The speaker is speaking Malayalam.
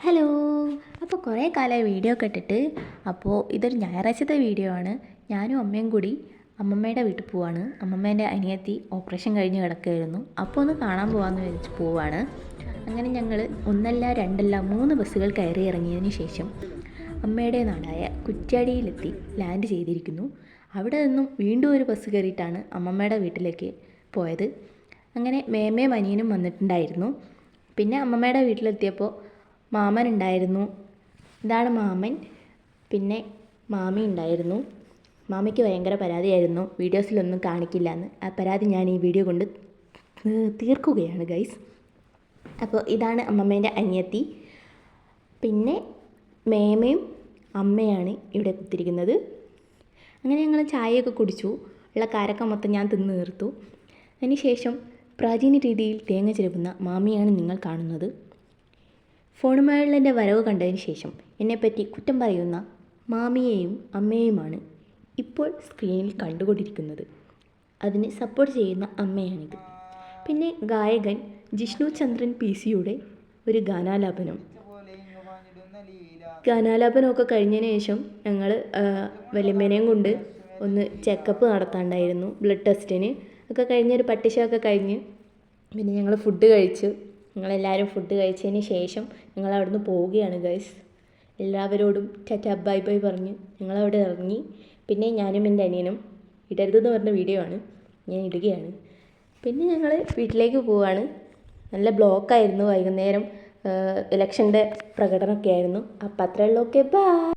ഹലോ. അപ്പോൾ കുറേ കാലമായി വീഡിയോ കേട്ടിട്ട് അപ്പോൾ ഇതൊരു ഞായറാഴ്ചത്തെ വീഡിയോ ആണ്. ഞാനും അമ്മയും കൂടി അമ്മമ്മയുടെ വീട്ടിൽ പോവാണ്. അമ്മമ്മേന്റെ അനിയത്തി ഓപ്പറേഷൻ കഴിഞ്ഞ് കിടക്കുകയായിരുന്നു. അപ്പോൾ ഒന്ന് കാണാൻ പോകാമെന്ന് വിചാരിച്ച് പോവാണ്. അങ്ങനെ ഞങ്ങൾ ഒന്നല്ല രണ്ടല്ല മൂന്ന് ബസ്സുകൾ കയറി ഇറങ്ങിയതിന് ശേഷം അമ്മയുടെ നാടായ കുറ്റ്യാടിയിലെത്തി ലാൻഡ് ചെയ്തിരിക്കുന്നു. അവിടെ നിന്നും വീണ്ടും ഒരു ബസ് കയറിയിട്ടാണ് അമ്മമ്മയുടെ വീട്ടിലേക്ക് പോയത്. അങ്ങനെ മേമയും അനിയനും വന്നിട്ടുണ്ടായിരുന്നു. പിന്നെ അമ്മമ്മയുടെ വീട്ടിലെത്തിയപ്പോൾ മാമൻ ഉണ്ടായിരുന്നു ഇതാണ് മാമൻ. പിന്നെ മാമി ഉണ്ടായിരുന്നു. മാമിക്ക് ഭയങ്കര പരാതിയായിരുന്നു. വീഡിയോസിലൊന്നും കാണിക്കില്ല എന്ന് ആ പരാതി ഞാൻ ഈ വീഡിയോ കൊണ്ട് തീർക്കുകയാണ് ഗൈസ് അപ്പോൾ ഇതാണ് അമ്മമ്മേന്റെ അനിയത്തി. പിന്നെ മേമയും അമ്മയാണ് ഇവിടെ കുത്തിരിക്കുന്നത്. അങ്ങനെ ഞങ്ങൾ ചായയൊക്കെ കുടിച്ചു. ഉള്ള കാരക്ക മൊത്തം ഞാൻ തിന്ന് തീർത്തു. അതിനുശേഷം പ്രാചീന രീതിയിൽ തേങ്ങ ചിരവുന്ന മാമിയാണ് നിങ്ങൾ കാണുന്നത്. ഫോണുമായുള്ള വരവ് കണ്ടതിന് ശേഷം എന്നെപ്പറ്റി കുറ്റം പറയുന്ന മാമിയെയും അമ്മയെയുമാണ് ഇപ്പോൾ സ്ക്രീനിൽ കണ്ടുകൊണ്ടിരിക്കുന്നത്. അതിന് സപ്പോർട്ട് ചെയ്യുന്ന അമ്മയാണിത്. പിന്നെ ഗായകൻ ജിഷ്ണു ചന്ദ്രൻ പി സിയുടെ ഒരു ഗാനാലാപനം. ഗാനാലാപനമൊക്കെ കഴിഞ്ഞതിന് ശേഷം ഞങ്ങൾ വലിയമ്മേനെയും കൊണ്ട് ഒന്ന് ചെക്കപ്പ് നടത്താണ്ടായിരുന്നു ബ്ലഡ് ടെസ്റ്റിന് ഒക്കെ കഴിഞ്ഞൊരു പട്ടിഷമൊക്കെ കഴിഞ്ഞ് പിന്നെ ഞങ്ങൾ ഫുഡ് കഴിച്ചു ഞങ്ങളെല്ലാവരും ഫുഡ് കഴിച്ചതിന് ശേഷം ഞങ്ങൾ അവിടുന്ന് പോവുകയാണ് ഗൈസ് എല്ലാവരോടും ടാറ്റ ബൈ ബൈ പറഞ്ഞ് ഞങ്ങളവിടെ ഇറങ്ങി. പിന്നെ ഞാനും എന്റെ അനിയനും ഇടരുതെന്ന് പറഞ്ഞ വീഡിയോ ആണ്. ഞാൻ ഇടുകയാണ്. പിന്നെ ഞങ്ങൾ വീട്ടിലേക്ക് പോവാണ്. നല്ല ബ്ലോക്കായിരുന്നു വൈകുന്നേരം. ഇലക്ഷന്റെ പ്രകടനമൊക്കെ ആയിരുന്നു. അപ്പം അത്രയുള്ളൂ ഓക്കെ ബൈ